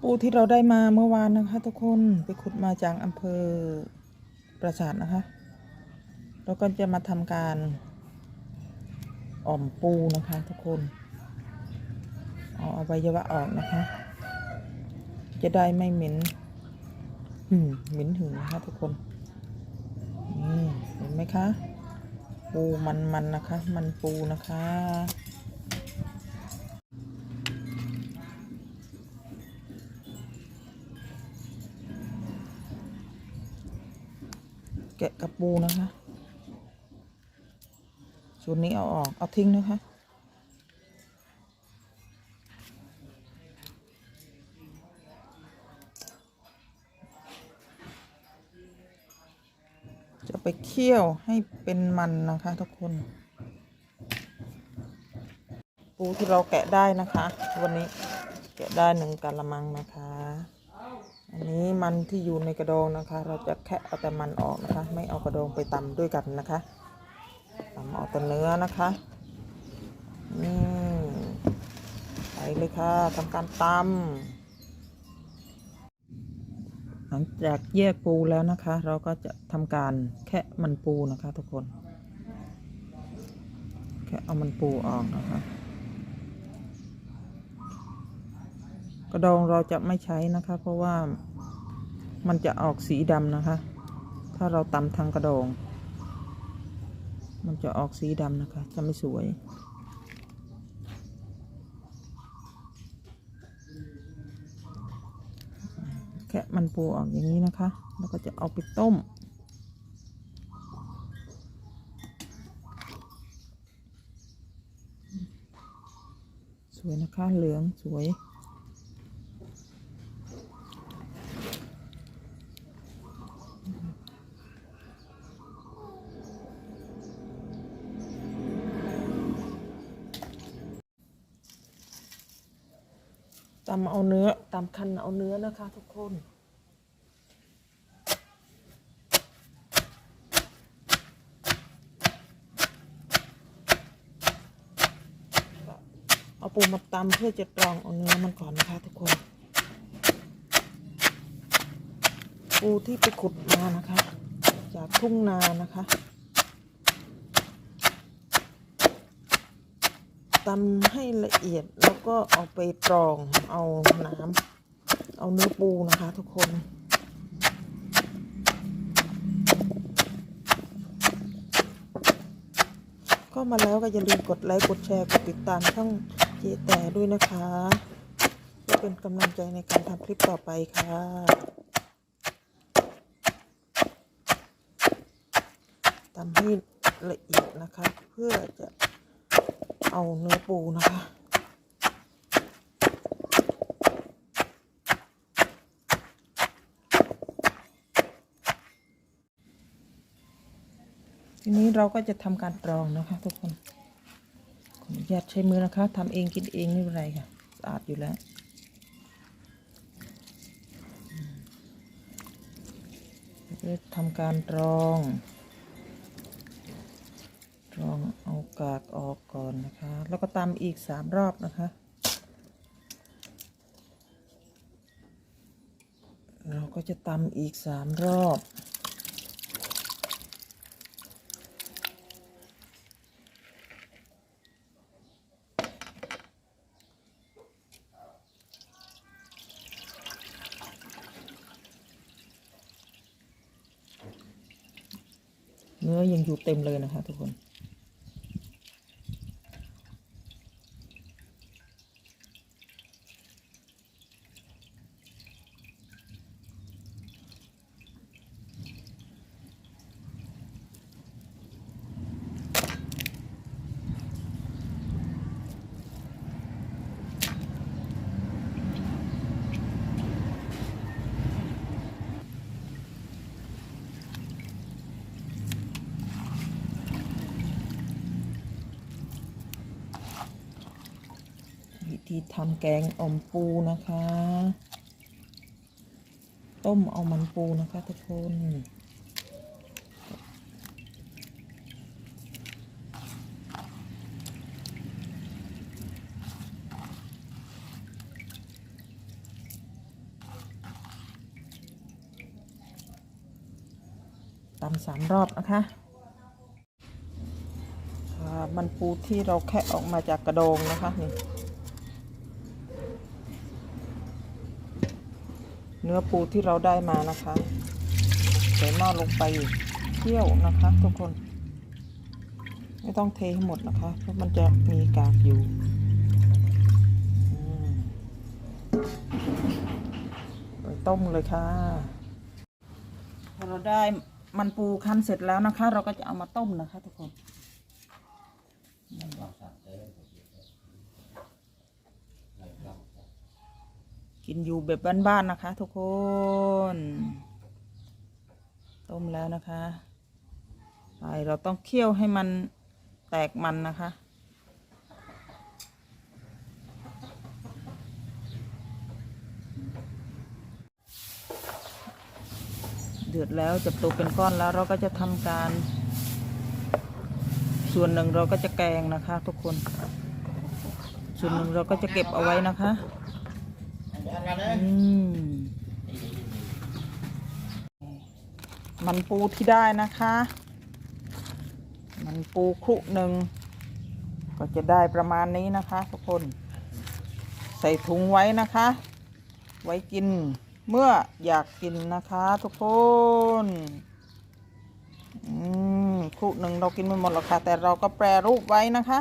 ปูที่เราได้มาเมื่อวานนะคะทุกคนไปขุดมาจากอำเภอประสาทนะคะเราก็จะมาทำการอ่อมปูนะคะทุกคนเอาอวัยวะออกนะคะ จะได้ไม่เหม็นหืมเหม็นหึงนะคะทุกคนนี่เห็นไหมคะ ปูมันๆนนะคะ มันปูนะคะ แกะกระปูนะคะ ส่วนนี้เอาออก เอาทิ้งนะคะจะไปเคี่ยวให้เป็นมันนะคะทุกคน ปูที่เราแกะได้นะคะ วันนี้แกะได้หนึ่งกะละมังนะคะ อันนี้มันที่อยู่ในกระดองนะคะ เราจะแค่เอาแต่มันออกนะคะ ไม่เอากระดองไปตำด้วยกันนะคะตำเอาแต่เนื้อนะคะนี่ไปเลยค่ะทำการตำหลังจากแยกปูแล้วนะคะ เราก็จะทำการแค่มันปูนะคะ ทุกคน แค่เอามันปูออกนะคะ ระดองเราจะไม่ใช้นะคะ เพราะว่ามันจะออกสีดำนะคะ ถ้าเราตำทางกระดอง มันจะออกสีดำนะคะ จะไม่สวย แค่มันปูออกอย่างนี้นะคะ แล้วก็จะเอาไปต้มสวยนะคะเหลืองสวย ตำเอาเนื้อตำคันเอาเนื้อนะคะทุกคนเอาปูมาตำเพื่อจะกรองเอาเนื้อมันก่อนนะคะทุกคน ปูที่ไปขุดมานะคะ จากทุ่งนานะคะ ตำให้ละเอียดแล้วก็เอาไปกรองเอาน้ำเอาเนื้อปูนะคะทุกคน ก็มาแล้วก็อย่าลืมกดไลค์กดแชร์กดติดตามช่องเจแต่ด้วยนะคะเพื่อเป็นกำลังใจในการทำคลิปต่อไปค่ะตำให้ละเอียดนะคะ เพื่อจะ เอาเนื้อปูนะคะทีนี้เราก็จะทำการกรองนะคะ ทุกคนขออนุญาตใช้มือนะคะทำเองกินเองไม่เป็นไรค่ะสะอาดอยู่แล้วทำการกรอง กรองเอากากออกก่อนนะคะ แล้วก็ตำอีกสามรอบนะคะ เราก็จะตำอีกสามรอบเนื้อยังอยู่เต็มเลยนะคะทุกคน ธีทำแกงอมปูนะคะ ต้มเอามันปูนะคะทุกคนตำสามรอบนะคะมันปูที่เราแค่ออกมาจากกระดองนะคะนี่ เนื้อปูที่เราได้มานะคะใส่หม้อลงไปเคี่ยวนะคะ ทุกคน ไม่ต้องเทให้หมดนะคะ เพราะมันจะมีกากอยู่ไปต้มเลยค่ะพอเราได้มันปูคั้นเสร็จแล้วนะคะ เราก็จะเอามาต้มนะคะ ทุกคน กินอยู่แบบบ้านๆนะคะ ทุกคน ต้มแล้วนะคะไปเราต้องเคี่ยวให้มันแตกมันนะคะเดือดแล้วจะโตเป็นก้อนแล้วเราก็จะทำการ ส่วนหนึ่งเราก็จะแกงนะคะ ทุกคน ส่วนหนึ่งเราก็จะเก็บเอาไว้นะคะ อืมมันปูที่ได้นะคะ มันปูครุหนึ่งก็จะได้ประมาณนี้นะคะทุกคน ใส่ถุงไว้นะคะ ไว้กินเมื่ออยากกินนะคะทุกคนอืมครุหนึ่งเรากินไม่หมดหรอกค่ะ แต่เราก็แปรรูปไว้นะคะ